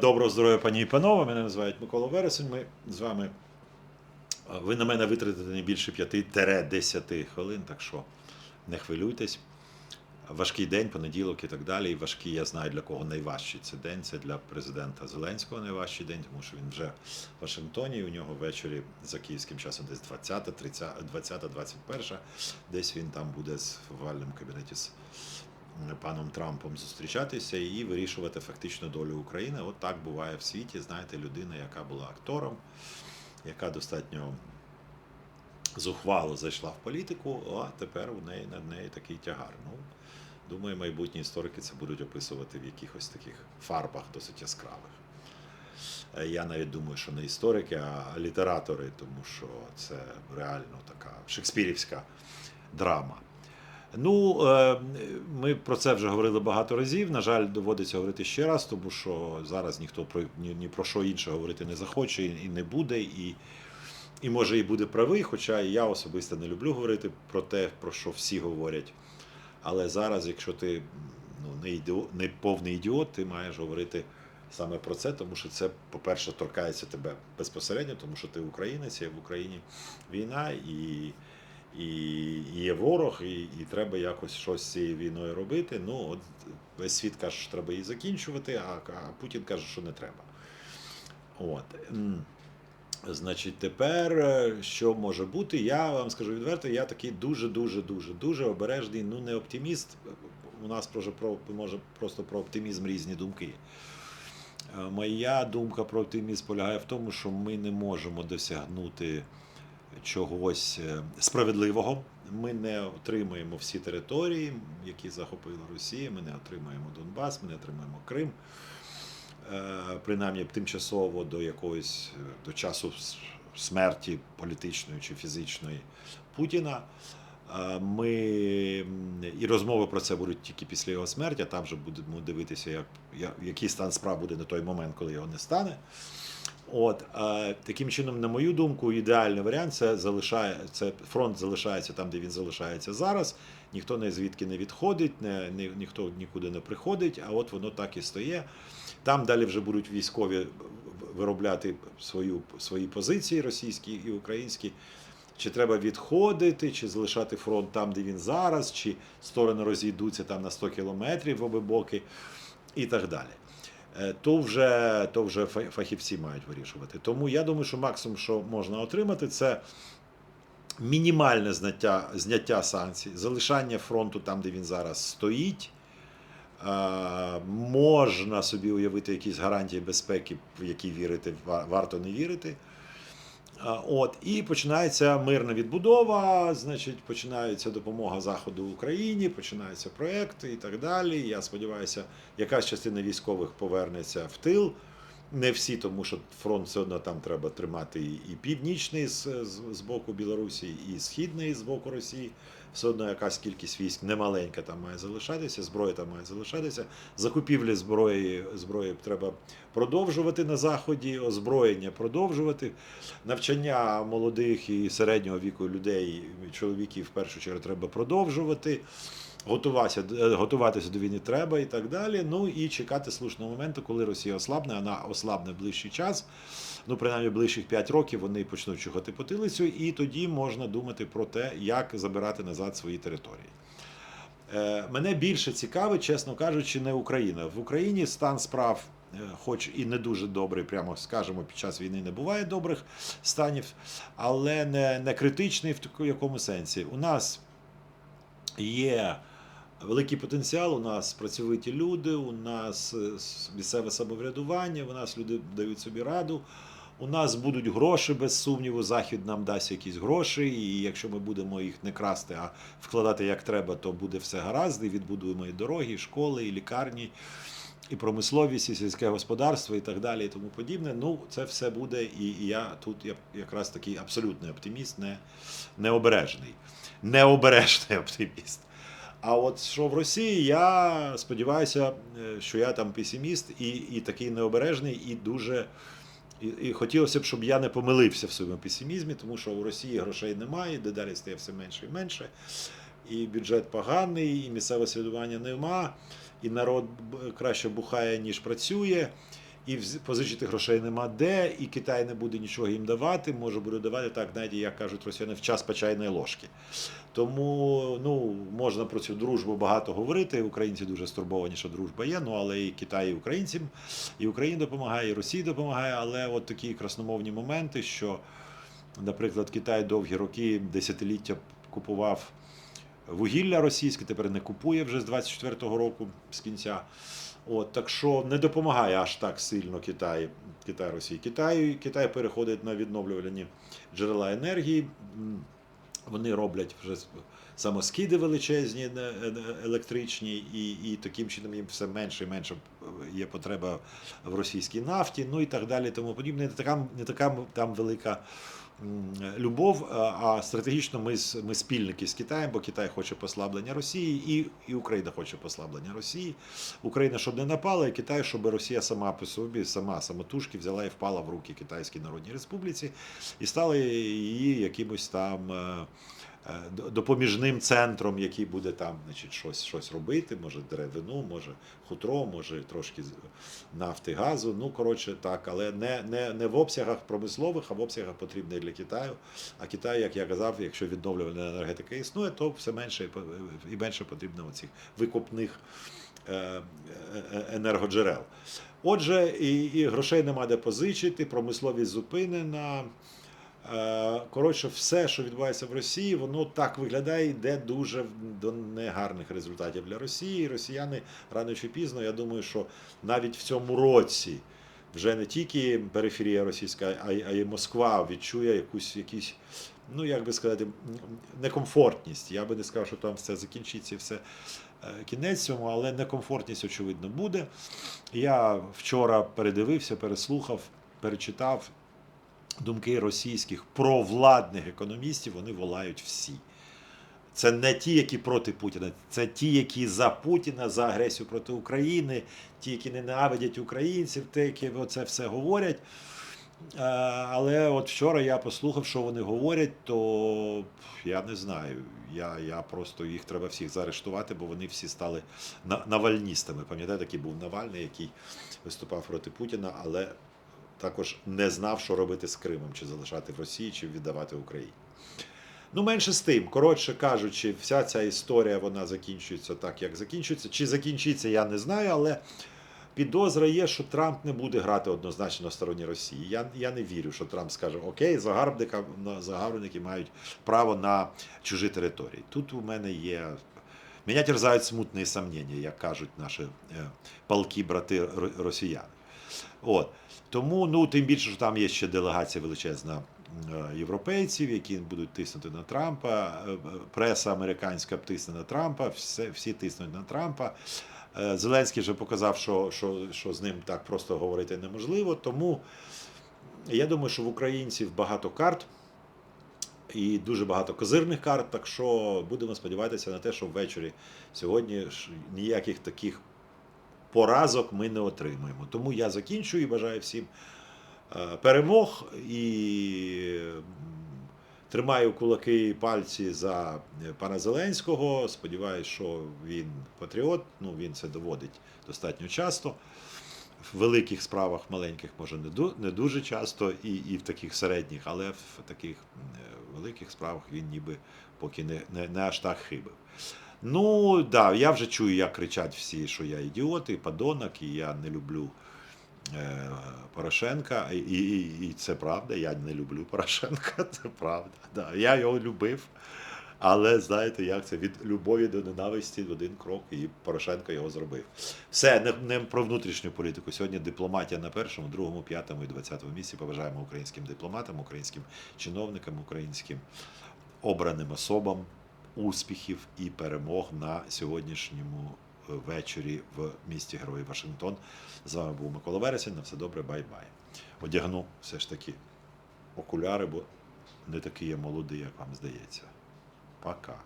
Доброго здоров'я, пані і панове. Мене називають Микола Вересень. Ми з вами. Ви на мене витратите не більше 5-10 хвилин, так що не хвилюйтесь. Важкий день, понеділок і так далі. І важкий, я знаю, для кого найважчий це день. Це для президента Зеленського найважчий день, тому що він вже в Вашингтоні. і У нього ввечері за київським часом десь 20, 30, 20, 21. Десь він там буде з в овальному кабінеті з паном Трампом зустрічатися і вирішувати фактично долю України. От так буває в світі. Знаєте, людина, яка була актором, яка достатньо зухвало зайшла в політику, а тепер у неї над нею такий тягар. Ну, думаю, майбутні історики це будуть описувати в якихось таких фарбах досить яскравих. Е, Я навіть думаю, що не історики, а літератори, тому що це реально така шекспірівська драма. Ну, е, ми про це вже говорили багато разів. На жаль, доводиться говорити ще раз, тому що зараз ніхто про ні, ні про що інше говорити не захоче і не буде, і, і може і буде правий. Хоча я особисто не люблю говорити про те, про що всі говорять. Але зараз, якщо ти ну, не, ідіот, не повний ідіот, ти маєш говорити саме про це, тому що це, по-перше, торкається тебе безпосередньо, тому що ти українець, і в Україні війна і і є ворог, і, і треба якось щось з цією війною робити. Ну, от весь світ каже, що треба її закінчувати, а, а Путін каже, що не треба. От. Значить, тепер е, що може бути? Я вам скажу відверто, я такий дуже, дуже, дуже, обережний, ну не оптиміст. У нас про може просто про оптимізм різні думки. Е, Моя думка про оптимізм полягає в тому, що ми не можемо досягнути чогось е, справедливого. Ми не отримаємо всі території, які захопила Росія. Ми не отримаємо Донбас, ми не отримаємо Крим. Е, Принаймні тимчасово до якогось е, до часу смерті політичної чи фізичної Путіна. Ми і розмови про це будуть тільки після його смерті. а Там вже будемо дивитися, як- який стан справ буде на той момент, коли його не стане. От е, таким чином, на мою думку, ідеальний варіант це залишає це фронт залишається там, де він залишається зараз. Ніхто не звідки не відходить, не, ні, ніхто нікуди не приходить. А от воно так і стає. Там далі вже будуть військові виробляти свою свої позиції, російські і українські. Чи треба відходити, чи залишати фронт там, де він зараз, чи сторони розійдуться там на 100 кілометрів в обидва боки, і так далі. Е, То вже, то вже фа- фахівці мають вирішувати. Тому я думаю, що максимум, що можна отримати, це мінімальне зняття, зняття санкцій, залишання фронту там, де він зараз стоїть. Е, Можна собі уявити якісь гарантії безпеки, в які вірити, ва- варто не вірити. А, От, і починається мирна відбудова, значить, починається допомога Заходу Україні, починаються проекти і так далі. Я сподіваюся, якась частина військових повернеться в тил. Не всі, тому що фронт все одно там треба тримати і північний з, з, з боку Білорусі, і східний з боку Росії. Все одно якась кількість військ немаленька там має залишатися, зброя там має залишатися. Закупівлі зброї, зброї треба продовжувати на заході, озброєння продовжувати. Навчання молодих і середнього віку людей, чоловіків в першу чергу треба продовжувати. Готуватися, е, готуватися до війни треба і так далі. Ну і чекати слушного моменту, коли Росія ослабне, вона ослабне ближчий час. Ну, принаймні, ближчих 5 років вони почнуть чухати потилицю, і тоді можна думати про те, як забирати назад свої території. Е, Мене більше цікавить, чесно кажучи, не Україна. В Україні стан справ, е, хоч і не дуже добрий, прямо скажемо, під час війни не буває добрих станів, але не, не критичний в якому сенсі. У нас є великий потенціал, у нас працьовиті люди, у нас е, місцеве самоврядування, у нас люди дають собі раду. У нас будуть гроші, без сумніву. Захід нам дасть якісь гроші, і якщо ми будемо їх не красти, а вкладати як треба, то буде все гаразд. І відбудуємо і дороги, і школи, і лікарні, і промисловість, і сільське господарство, і так далі, і тому подібне. Ну, це все буде. І, я тут я якраз такий абсолютний оптиміст, не, необережний. Необережний оптиміст. А от що в Росії, я сподіваюся, е, що я там песиміст і, і такий необережний, і дуже. І, і хотілося б, щоб я не помилився в своєму песимізмі, тому що у Росії грошей немає, дедалі стає все менше і менше. І бюджет поганий, і місцеве свядування нема, і народ краще бухає, ніж працює. і позичити грошей нема де, і Китай не буде нічого їм давати, може буде давати так, знаєте, як кажуть росіяни, в час по ложки. Тому ну, можна про цю дружбу багато говорити. Українці дуже стурбовані, що дружба є. Ну але і Китай і українцям, і Україна допомагає, і Росія допомагає. Але от такі красномовні моменти, що, наприклад, Китай довгі роки, десятиліття купував вугілля російське, тепер не купує вже з 24-го року з кінця. От, так що не допомагає аж так сильно Китай, Китай Росії. Китай, Китай переходить на відновлювані джерела енергії. Вони роблять вже самоскиди величезні е- е- електричні, і, і таким чином їм все менше і менше є потреба в російській нафті, ну і так далі. Тому подібне. Не така, не така там велика любов, а стратегічно ми, ми спільники з Китаєм, бо Китай хоче послаблення Росії, і, і Україна хоче послаблення Росії. Україна, щоб не напала, і Китай, щоб Росія сама по собі, сама самотужки взяла і впала в руки Китайській Народній Республіці і стала її якимось там. Е, Допоміжним центром, який буде там значить, щось, щось робити, може деревину, може хутро, може трошки нафти, газу. Ну, коротше, так, але не, не, не в обсягах промислових, а в обсягах потрібних для Китаю. А Китай, як я казав, якщо відновлювальна енергетика існує, то все менше і менше потрібно оцих викопних е, е, енергоджерел. Отже, і, і грошей нема де позичити, промисловість зупинена. Е, Коротше, все, що відбувається в Росії, воно так виглядає, йде дуже до негарних результатів для Росії. Росіяни рано чи пізно, я думаю, що навіть в цьому році вже не тільки периферія російська, а й, а й Москва відчує якусь якісь, ну як би сказати, некомфортність. Я би не сказав, що там все закінчиться, все е, кінець цьому, але некомфортність, очевидно, буде. Я вчора передивився, переслухав, перечитав думки російських провладних економістів, вони волають всі. Це не ті, які проти Путіна, це ті, які за Путіна, за агресію проти України, ті, які ненавидять українців, ті, які це все говорять. Е, Але от вчора я послухав, що вони говорять, то я не знаю. Я, я просто їх треба всіх заарештувати, бо вони всі стали навальністами. Пам'ятаєте, такий був Навальний, який виступав проти Путіна, але також не знав, що робити з Кримом, чи залишати в Росії, чи віддавати Україні. Ну, менше з тим, коротше кажучи, вся ця історія вона закінчується так, як закінчується. Чи закінчиться, я не знаю, але підозра є, що Трамп не буде грати однозначно на стороні Росії. Я, я не вірю, що Трамп скаже: Окей, загарбника, загарбники мають право на чужі території. Тут у мене є. Мене терзають смутні сомнення, як кажуть наші е, палкі брати росіяни. От. Тому, ну, тим більше, що там є ще делегація величезна е, європейців, які будуть тиснути на Трампа. Е, е, Преса американська тисне на Трампа, все, всі тиснуть на Трампа. Зеленський вже показав, що, що, що з ним так просто говорити неможливо. Тому я думаю, що в українців багато карт і дуже багато козирних карт. Так що будемо сподіватися на те, що ввечері сьогодні ніяких таких поразок ми не отримуємо. Тому я закінчую і бажаю всім е, перемог і тримаю кулаки і пальці за е, пана Зеленського. Сподіваюсь, що він патріот. Ну він це доводить достатньо часто. В великих справах маленьких, може, не дуже часто, і, і в таких середніх, але в таких е, великих справах він ніби поки не, не, не аж так хибив. Ну, да, я вже чую, як кричать всі, що я ідіот і подонок, і я не люблю е, Порошенка. І, і, і це правда, я не люблю Порошенка, це правда. Да, я його любив. Але знаєте, як це від любові до ненависті в один крок, і Порошенко його зробив. Все, не, не про внутрішню політику. Сьогодні дипломатія на першому, другому, п'ятому і двадцятому місці. Побажаємо українським дипломатам, українським чиновникам, українським обраним особам успіхів і перемог на сьогоднішньому е, вечорі в місті Герої Вашингтон. З вами був Микола Вересень. На все добре, бай-бай. Одягну все ж таки окуляри, бо не такий я молодий, як вам здається. Пока.